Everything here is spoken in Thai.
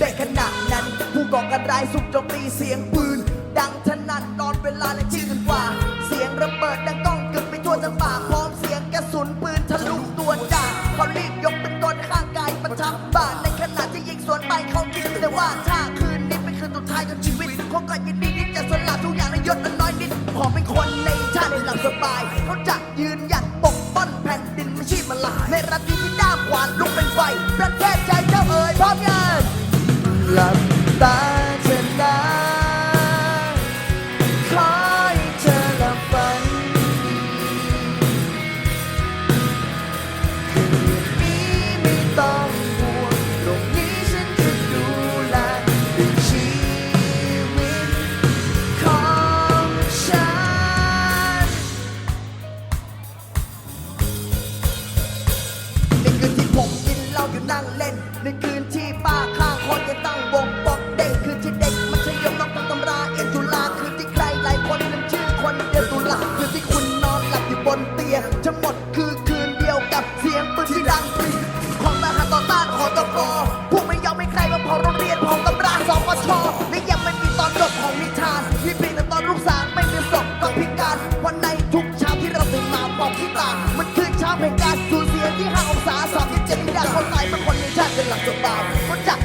ในขณะนั้น ผู้ก่อการร้ายสุกโจมตีเสียงปืน ดังถนัดตอนเวลาและชื่นกว่า เสียงระเบิดดังก้องกึกไปทั่วทั้งป่าพร้อมเสียงกระสุนปืนทะลุตัวจ่าเขารีบยกเป็นต้นข้างกายประทับบานในขณะที่ยิงสวนไปเขาคิดแต่ว่าถ้าคืนนี้เป็นคืนสุดท้ายของชีวิตคงก็ยินดีที่จะสละทุกอย่างในยศอันน้อยนิดขอเป็นคนในชาติในหลับสบายเขาจะยืนหยัดปกป้องแผ่นดินไม่ใช่มาลายในรัฐที่ที่ด้ามขวานลุกเป็นไฟประเทศ ตาเธอนะขอให้เธอลับฝันคืนนี้ไม่ต้องห่วงตรงนี้ฉันจะดูแลด้วยชีวิตของฉันนคือที่ผมกินเล้าอยู่นั่งเล่นนคือ ลียจะหมดคือคืนเดียวกับเสียงปืนที่ดังปีของทหารต่อต้านของตกอพวกไม่ยอมไม่ใครมาเผาโรงเรียนของตำราสปชและยังไม่มีตอนจบของนิทานมีเปียงแตอนลูกสารไม่มีศพต้องพิการวันในทุกเช้าที่เราตื่นมาบอกที่ตามันคือเช้าแห่งการสูญเสียที่ห้าองศาสอบที่เจริญาคนตายเป็นคนในชาติเป็นหลักจนตายรู้จัก